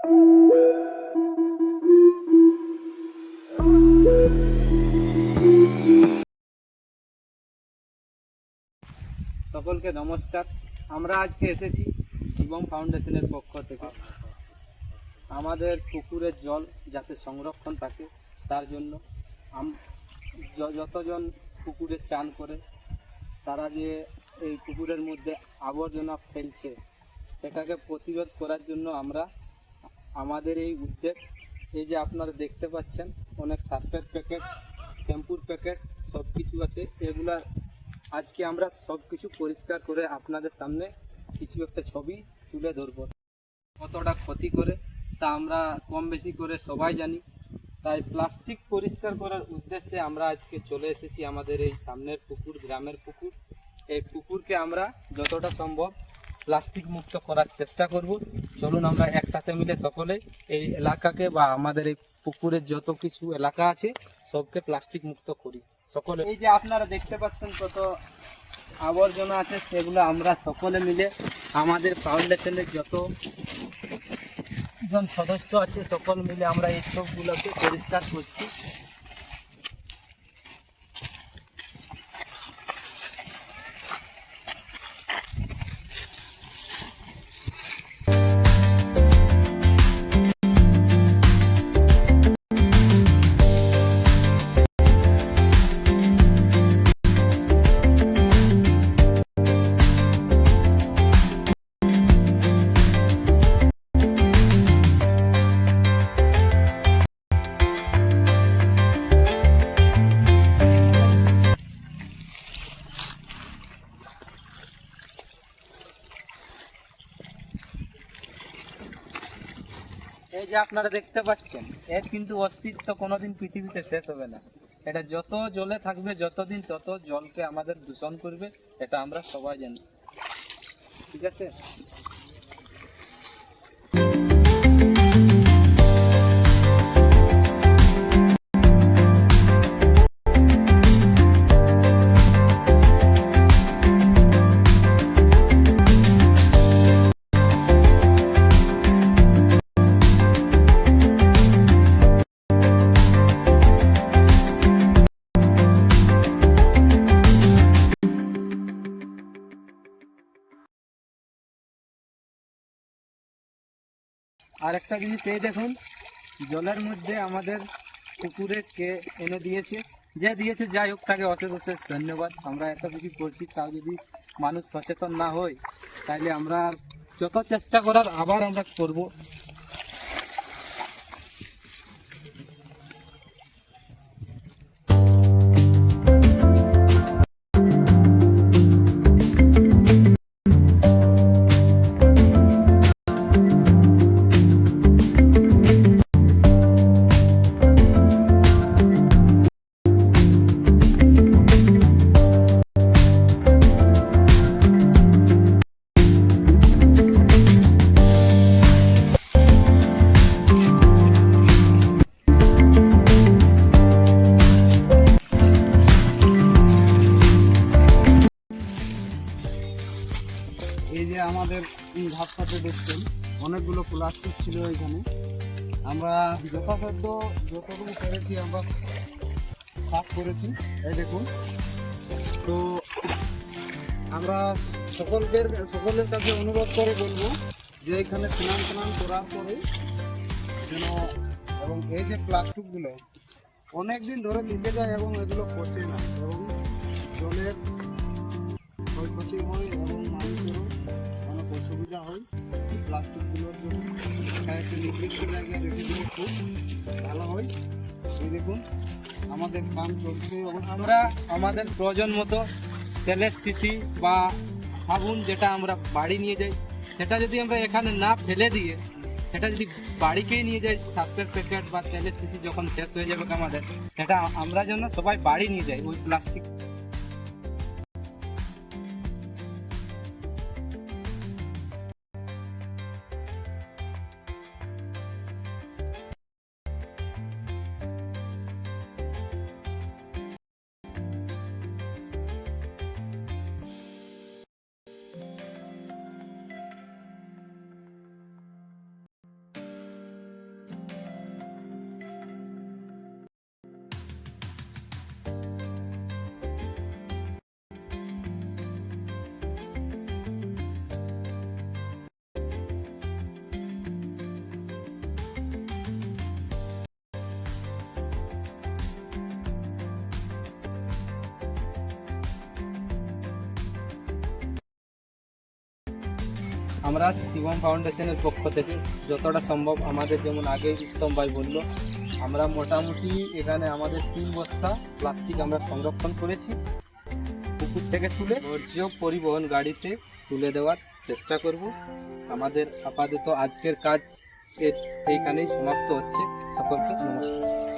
সকলকে নমস্কার। আমরা আজকে এসেছি শিবম ফাউন্ডেশনের পক্ষ থেকে। আমাদের পুকুরের জল যাতে সংরক্ষণ থাকে, তার জন্য যতজন পুকুরে চান করে, তারা যে এই পুকুরের মধ্যে আবর্জনা ফেলছে, সেটাকে প্রতিরোধ করার জন্য আমরা আমাদের এই উদ্যোগ, এই যে আপনারা দেখতে পাচ্ছেন, অনেক সার্ফের প্যাকেট, শ্যাম্পুর প্যাকেট সব কিছু আছে। এগুলা আজকে আমরা সব কিছু পরিষ্কার করে আপনাদের সামনে কিছু একটা ছবি তুলে ধরবো। কতটা ক্ষতি করে, তা আমরা কম বেশি করে সবাই জানি। তাই প্লাস্টিক পরিষ্কার করার উদ্দেশ্যে আমরা আজকে চলে এসেছি আমাদের এই সামনের পুকুর, গ্রামের পুকুর। এই পুকুরকে আমরা যতটা সম্ভব প্লাস্টিক মুক্ত করার চেষ্টা করব। চলুন আমরা একসাথে মিলে সকলে এই এলাকাকে বা আমাদের এই পুকুরের যত কিছু এলাকা আছে, সবকে প্লাস্টিক মুক্ত করি। সকলে এই যে আপনারা দেখতে পাচ্ছেন কত আবর্জনা আছে, সেগুলো আমরা সকলে মিলে আমাদের ফাউন্ডেশনের যত জন সদস্য আছে, সকল মিলে আমরা এই সবগুলোকে পরিষ্কার করছি। যে আপনারা দেখতে পাচ্ছেন, এর কিন্তু অস্তিত্ব কোনোদিন পৃথিবীতে শেষ হবে না। এটা যত জলে থাকবে, যতদিন তত জলকে আমাদের দূষণ করবে, এটা আমরা সবাই জানি। ঠিক আছে? আর একটা জিনিস এই দেখুন, জলের মধ্যে আমাদের পুকুরে কে এনে দিয়েছে। যে দিয়েছে, যাই হোক, তাকে অশেষ অশেষ ধন্যবাদ। আমরা এত কিছু করছি, তাও যদি মানুষ সচেতন না হয় তাহলে আমরা যত চেষ্টা করার আবার আমরা করব। এই যে আমাদের ঘাটটাতে দেখছেন, অনেকগুলো প্লাস্টিক ছিল এখানে। আমরা যথাসাধ্য যতটুকু পেরেছি আমরা সাফ করেছি। এই দেখুন। তো আমরা সকলকে সকলের কাছে অনুরোধ করে বলব যে এখানে স্নান স্নান করার পরে যেন এবং এই যে প্লাস্টিকগুলো অনেক দিন ধরে থেকে যায় এবং এগুলো পচে না। এবং জলের ক্ষয়ক্ষতি হয় এবং অসুবিধা হয়, প্লাস্টিকগুলোর জন্য একটা নির্দিষ্ট জায়গায় রেখে দিলে খুব ভালো হয়। এই দেখুন, আমাদের কাম চলছে। আমরা আমাদের প্রয়োজন মতো তেলের স্থিতি বা সাবুন যেটা আমরা বাড়ি নিয়ে যাই, সেটা যদি আমরা এখানে না ফেলে দিয়ে, সেটা যদি বাড়িকেই নিয়ে যাই সার্ফের প্যাকেট বা তেলের স্থিতি যখন শেষ হয়ে যাবে আমাদের, সেটা আমরা যেন সবাই বাড়ি নিয়ে যাই, ওই প্লাস্টিক আমরা শিবম ফাউন্ডেশনের পক্ষ থেকে যতটা সম্ভব আমাদের যেমন আগে উত্তম ভাই বলল, আমরা মোটামুটি এখানে আমাদের তিন বস্তা প্লাস্টিক আমরা সংরক্ষণ করেছি। পুকুর থেকে তুলে বর্জ্য পরিবহন গাড়িতে তুলে দেওয়ার চেষ্টা করব। আমাদের আপাতত আজকের কাজ এর এইখানেই সমাপ্ত হচ্ছে। সকলকে নমস্কার।